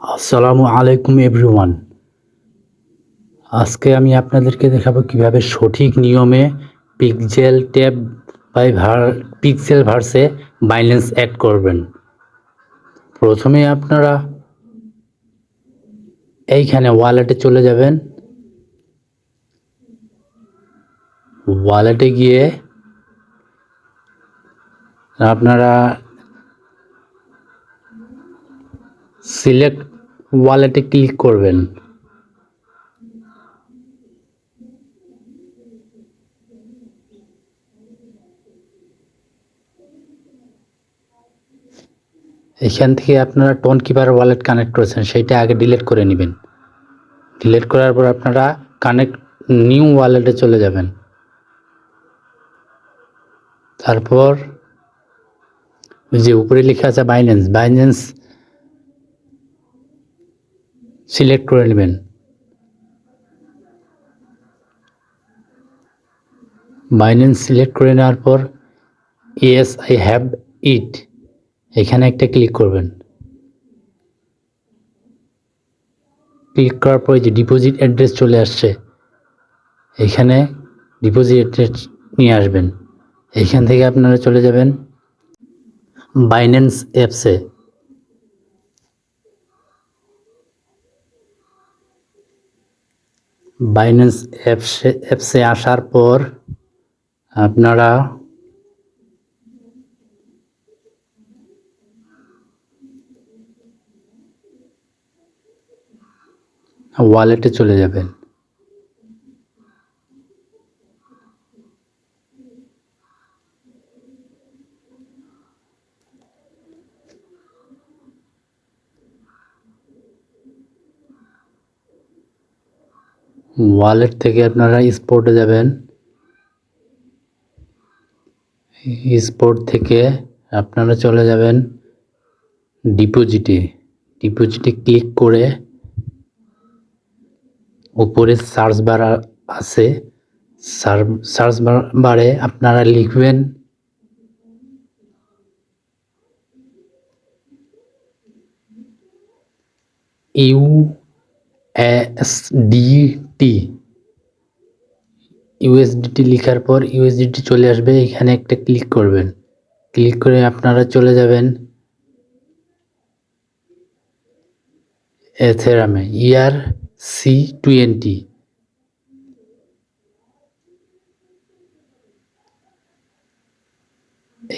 আসসালামু আলাইকুম এভরিওয়ান আজকে আমি আপনাদেরকে দেখাবো কীভাবে সঠিক নিয়মে পিক্সেল ট্যাব বাই ভার পিক্সেল ভার্সে বাইলেন্স অ্যাড করবেন। প্রথমে আপনারা এইখানে ওয়ালেটে চলে যাবেন। ওয়ালেটে গিয়ে আপনারা সিলেক্ট ওয়ালেটে ক্লিক করবেন। এখান থেকে আপনারা টোন কিপার ওয়ালেট কানেক্ট করেছেন, সেইটা আগে ডিলিট করে নেবেন। ডিলিট করার পর আপনারা কানেক্ট নিউ ওয়ালেটে চলে যাবেন। তারপর যে উপরে লেখা আছে বাইন্যান্স বাইন্যান্স সিলেক্ট করে নেবেন। বাইন্যান্স সিলেক্ট করে নেওয়ার পর ইয়েস আই হ্যাভ ইট এখানে একটা ক্লিক করবেন। ক্লিক করার পরে যে ডিপোজিট অ্যাড্রেস চলে আসছে, এখানে ডিপোজিট অ্যাড্রেস নিয়ে আসবেন। এখান থেকে আপনারা চলে যাবেন বাইন্যান্স অ্যাপসে। বাইন্যান্স অ্যাপসে অ্যাপসে আসার পর আপনারা ওয়ালেটে চলে যাবেন। ওয়ালেট থেকে আপনারা স্পোর্টে যাবেন। স্পোর্ট থেকে আপনারা চলে যাবেন ডিপোজিটে ডিপোজিটে ক্লিক করে উপরে সার্চ বার আছে। সার্চ বারে আপনারা লিখবেন ইউ এসডিটি ইউএসডিটি লেখার পর ইউএসডিটি চলে আসবে, এখানে একটা ক্লিক করবেন। ক্লিক করে আপনারা চলে যাবেন এথেরামে ইয়ার সি টোয়েন্টি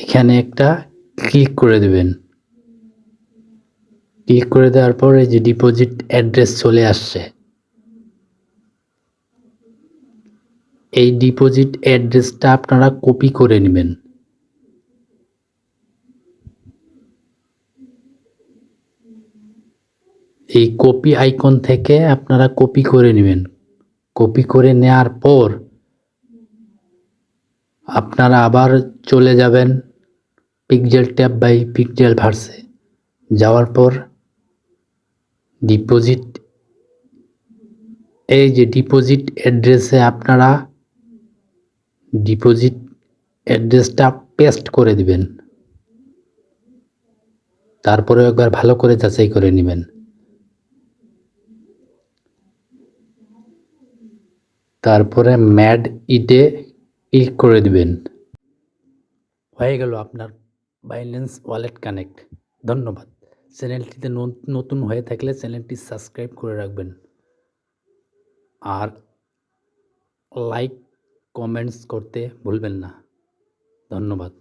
এখানে একটা ক্লিক করে দেবেন। ক্লিক করে দেওয়ার পর এই যে ডিপোজিট অ্যাড্রেস চলে আসছে। এই ডিপোজিট অ্যাড্রেসটা আপনারা কপি করে নেবেন। এই কপি আইকন থেকে আপনারা কপি করে নেবেন। কপি করে নেওয়ার পর আপনারা আবার চলে যাবেন পিকজেল ট্যাব বাই পিকজেল ভার্সে। যাওয়ার পর ডিপোজিট, এই যে ডিপোজিট অ্যাড্রেসে আপনারা ডিপোজিট অ্যাড্রেসটা পেস্ট করে দিবেন। তারপরে একবার ভালো করে যাচাই করে নেবেন। তারপরে ম্যাড ইটে ক্লিক করে দিবেন। হয়ে গেল আপনার বাইলেন্স ওয়ালেট কানেক্ট ধন্যবাদ। চ্যানেলটিতে নতুন হয়ে থাকলে চ্যানেলটি সাবস্ক্রাইব করে রাখবেন। আর লাইক কমেন্টস করতে ভুলবেন না। ধন্যবাদ।